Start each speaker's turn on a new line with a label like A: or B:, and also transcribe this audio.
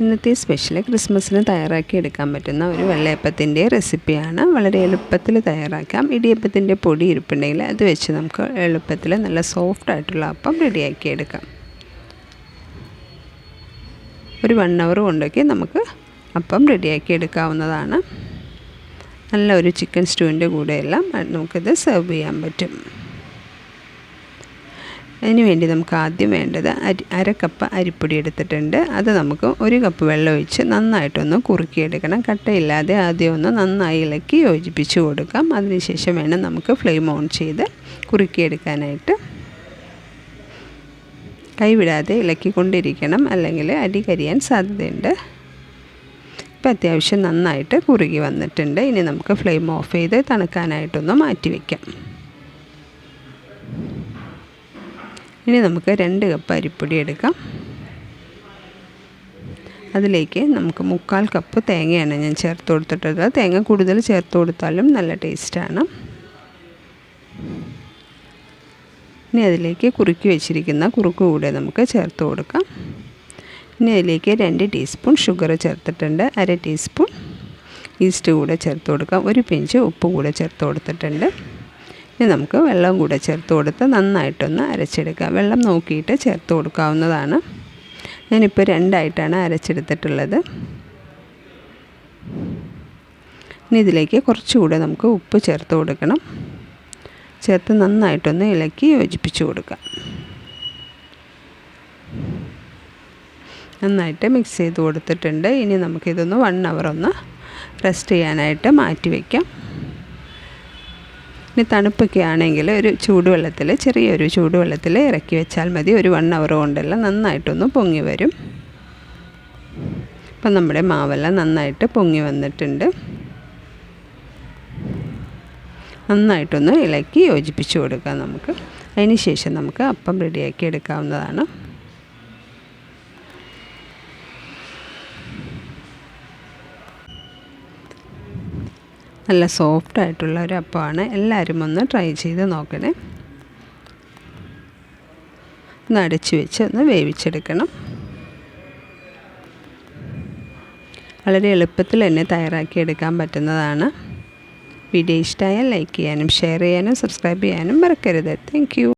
A: ഇന്നത്തെ സ്പെഷ്യൽ ക്രിസ്മസിന് തയ്യാറാക്കി എടുക്കാൻ പറ്റുന്ന ഒരു വെള്ളയപ്പത്തിന്റെ റെസിപ്പിയാണ്. വളരെ എളുപ്പത്തിൽ തയ്യാറാക്കാം. ഇടിയപ്പത്തിന്റെ പൊടി ഇരിപ്പുണ്ടെങ്കിൽ അത് വെച്ച് നമുക്ക് എളുപ്പത്തിൽ നല്ല സോഫ്റ്റ് ആയിട്ടുള്ള അപ്പം റെഡിയാക്കി എടുക്കാം. ഒരു വൺ അവർ കൊണ്ടൊക്കെ നമുക്ക് അപ്പം റെഡിയാക്കി എടുക്കാവുന്നതാണ്. നല്ല ഒരു ചിക്കൻ സ്റ്റൂവിന്റെ കൂടെയെല്ലാം നമുക്കിത് സെർവ് ചെയ്യാൻ പറ്റും. അതിന് വേണ്ടി നമുക്ക് ആദ്യം വേണ്ടത് അരി അര കപ്പ് അരിപ്പൊടി എടുത്തിട്ടുണ്ട്. അത് നമുക്ക് ഒരു കപ്പ് വെള്ളം ഒഴിച്ച് നന്നായിട്ടൊന്ന് കുറുക്കിയെടുക്കണം. കട്ടയില്ലാതെ ആദ്യം ഒന്ന് നന്നായി ഇളക്കി യോജിപ്പിച്ച് കൊടുക്കാം. അതിനുശേഷം വേണം നമുക്ക് ഫ്ലെയിം ഓൺ ചെയ്ത് കുറുക്കിയെടുക്കാനായിട്ട്. കൈവിടാതെ ഇളക്കിക്കൊണ്ടിരിക്കണം. അല്ലെങ്കിൽ അരി കരിയാൻ സാധ്യതയുണ്ട്. ഇപ്പം അത്യാവശ്യം നന്നായിട്ട് കുറുകി വന്നിട്ടുണ്ട്. ഇനി നമുക്ക് ഫ്ലെയിം ഓഫ് ചെയ്ത് തണുക്കാനായിട്ടൊന്ന് മാറ്റി വയ്ക്കാം ഇനി നമുക്ക് രണ്ട് കപ്പ് അരിപ്പൊടി എടുക്കാം. അതിലേക്ക് നമുക്ക് മുക്കാൽ കപ്പ് തേങ്ങയാണ് ഞാൻ ചേർത്ത് കൊടുത്തിട്ടുള്ളത് തേങ്ങ കൂടുതൽ ചേർത്ത് കൊടുത്താലും നല്ല ടേസ്റ്റാണ് ഇനി അതിലേക്ക് കുറുക്കി വെച്ചിരിക്കുന്ന കുറുക്ക് കൂടെ നമുക്ക് ചേർത്ത് കൊടുക്കാം. ഇനി അതിലേക്ക് രണ്ട് ടീസ്പൂൺ ഷുഗർ ചേർത്തിട്ടുണ്ട് അര ടീസ്പൂൺ ഈസ്റ്റ് കൂടെ ചേർത്ത് കൊടുക്കാം. ഒരു പിഞ്ച് ഉപ്പ് കൂടെ ചേർത്ത് കൊടുത്തിട്ടുണ്ട്. ഇനി നമുക്ക് വെള്ളം കൂടെ ചേർത്ത് കൊടുത്ത് നന്നായിട്ടൊന്ന് അരച്ചെടുക്കാം വെള്ളം നോക്കിയിട്ട് ചേർത്ത് കൊടുക്കാവുന്നതാണ്. ഞാനിപ്പോൾ രണ്ടായിട്ടാണ് അരച്ചെടുത്തിട്ടുള്ളത്. ഇനി ഇതിലേക്ക് കുറച്ചുകൂടെ നമുക്ക് ഉപ്പ് ചേർത്ത് കൊടുക്കണം. ചേർത്ത് നന്നായിട്ടൊന്ന് ഇളക്കി യോജിപ്പിച്ച് കൊടുക്കാം നന്നായിട്ട് മിക്സ് ചെയ്ത് കൊടുത്തിട്ടുണ്ട്. ഇനി നമുക്കിതൊന്ന് വൺ അവർ ഒന്ന് റെസ്റ്റ് ചെയ്യാനായിട്ട് മാറ്റി വയ്ക്കാം. ഇനി തണുപ്പൊക്കെ ആണെങ്കിൽ ഒരു ചൂടുവെള്ളത്തിൽ ചെറിയൊരു ചൂടുവെള്ളത്തിൽ ഇറക്കി വെച്ചാൽ മതി. ഒരു വൺ അവർ കൊണ്ടെല്ലാം നന്നായിട്ടൊന്ന് പൊങ്ങി വരും. അപ്പം നമ്മുടെ മാവെല്ലാം നന്നായിട്ട് പൊങ്ങി വന്നിട്ടുണ്ട്. നന്നായിട്ടൊന്ന് ഇളക്കി യോജിപ്പിച്ച് കൊടുക്കാം നമുക്ക്. അതിന് ശേഷം നമുക്ക് അപ്പം റെഡിയാക്കി എടുക്കാവുന്നതാണ്. നല്ല സോഫ്റ്റ് ആയിട്ടുള്ള ഒരു അപ്പമാണ്. എല്ലാവരും ഒന്ന് ട്രൈ ചെയ്ത് നോക്കണേ. ഒന്ന് അടച്ചു വെച്ച് ഒന്ന് വേവിച്ചെടുക്കണം. വളരെ എളുപ്പത്തിൽ തന്നെ തയ്യാറാക്കി എടുക്കാൻ പറ്റുന്നതാണ്. വീഡിയോ ഇഷ്ടമായാൽ ലൈക്ക് ചെയ്യാനും ഷെയർ ചെയ്യാനും സബ്സ്ക്രൈബ് ചെയ്യാനും മറക്കരുത്. താങ്ക്